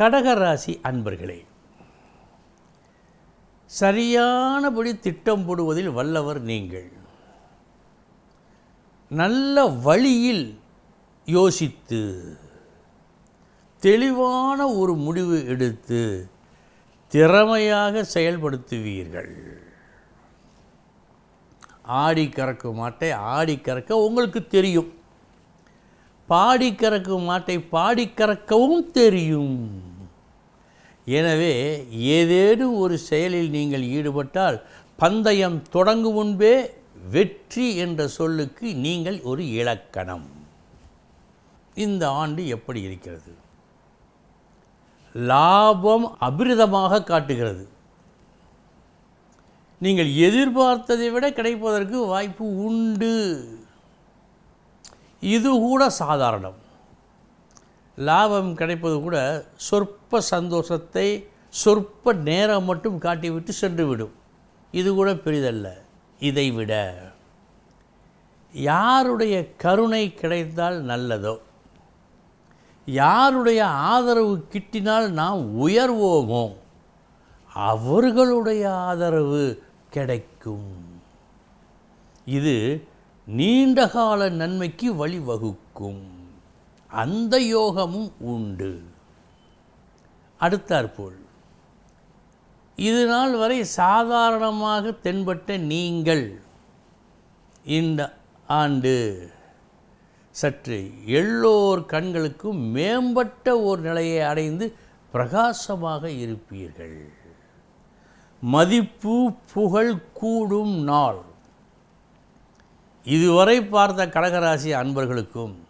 கடகராசி அன்பர்களே சரியானபடி திட்டம் போடுவதில் வல்லவர் நீங்கள். நல்ல வழியில் யோசித்து தெளிவான ஒரு முடிவு எடுத்து திறமையாக செயல்படுத்துவீர்கள். ஆடி கறக்கும் மாட்டை ஆடி கறக்க உங்களுக்கு தெரியும். பாடி கறக்கும் மாட்டை பாடி கறக்கவும் தெரியும். எனவே ஏதேனும் ஒரு செயலில் நீங்கள் ஈடுபட்டால் பந்தயம் தொடங்கும் முன்பே வெற்றி என்ற சொல்லுக்கு நீங்கள் ஒரு இலக்கணம். இந்த ஆண்டு எப்படி இருக்கிறது? லாபம் அபிரிதமாக காட்டுகிறது. நீங்கள் எதிர்பார்த்ததை விட கிடைப்பதற்கு வாய்ப்பு உண்டு. இது கூட சாதாரணம். லாபம் கிடைப்பது கூட சொற்ப சந்தோஷத்தை சொற்ப நேரம் மட்டும் காட்டிவிட்டு சென்றுவிடும். இது கூட பெரிதல்ல. இதைவிட யாருடைய கருணை கிடைத்தால் நல்லதோ யாருடைய ஆதரவு கிட்டினால் நாம் உயர்வோமோ அவர்களுடைய ஆதரவு கிடைக்கும். இது நீண்டகால நன்மைக்கு வழிவகுக்கும். அந்த யோகமும் உண்டு. அடுத்தாற்போல் இது நாள் வரை சாதாரணமாக தென்பட்ட நீங்கள் இந்த ஆண்டு சற்று எல்லோர் கண்களுக்கும் மேம்பட்ட ஒரு நிலையை அடைந்து பிரகாசமாக இருப்பீர்கள். மதிப்பு புகழ் கூடும் நாள். இதுவரை பார்த்த கடகராசி அன்பர்களுக்கும்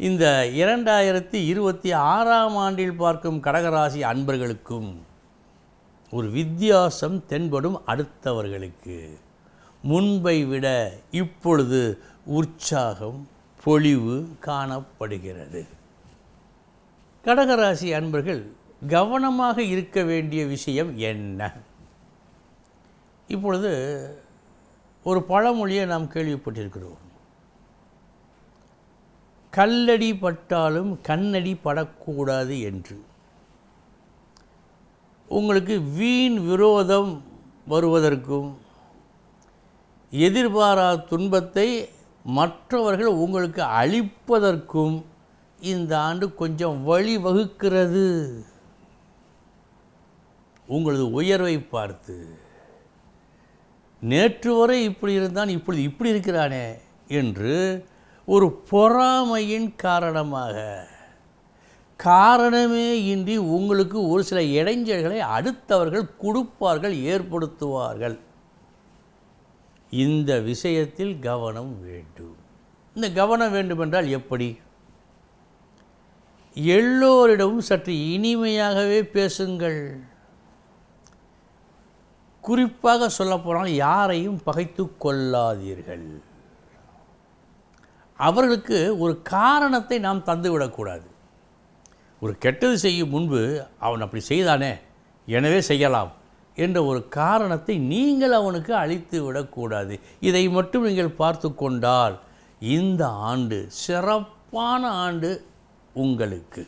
இந்த இரண்டாயிரத்தி இருபத்தி ஆறாம் ஆண்டில் பார்க்கும் கடகராசி அன்பர்களுக்கும் ஒரு வித்தியாசம் தென்படும் அடுத்தவர்களுக்கு. முன்பை விட இப்பொழுது உற்சாகம் பொழிவு காணப்படுகிறது. கடகராசி அன்பர்கள் கவனமாக இருக்க வேண்டிய விஷயம் என்ன? இப்பொழுது ஒரு பழமொழியை நாம் கேள்விப்பட்டிருக்கிறோம். கல்லடி பட்டாலும் கண்ணடி படக்கூடாது என்று. உங்களுக்கு வீண் விரோதம் வருவதற்கும் எதிர்பாராத துன்பத்தை மற்றவர்கள் உங்களுக்கு அளிப்பதற்கும் இந்த ஆண்டு கொஞ்சம் வழிவகுக்கிறது உங்களது உயர்வை பார்த்து நேற்று வரை இப்படி இருந்தான் இப்பொழுது இப்படி இருக்கிறானே என்று ஒரு பொறாமையின் காரணமாக. காரணமே இன்றி உங்களுக்கு ஒரு சில இடைஞ்சல்களை அடுத்தவர்கள் கொடுப்பார்கள் ஏற்படுத்துவார்கள். இந்த விஷயத்தில் கவனம் வேண்டும். இந்த கவனம் வேண்டுமென்றால் எப்படி? எல்லோரிடமும் சற்று இனிமையாகவே பேசுங்கள். குறிப்பாக சொல்லப்போனால் யாரையும் பகைத்து கொள்ளாதீர்கள். அவர்களுக்கு ஒரு காரணத்தை நாம் தந்துவிடக்கூடாது. ஒரு கெட்டது செய்யும் முன்பு அவன் அப்படி செய்தானே எனவே செய்யலாம் என்ற ஒரு காரணத்தை நீங்கள் அவனுக்கு அளித்து விடக்கூடாது. இதை மட்டும் நீங்கள் பார்த்து கொண்டால் இந்த ஆண்டு சிறப்பான ஆண்டு உங்களுக்கு.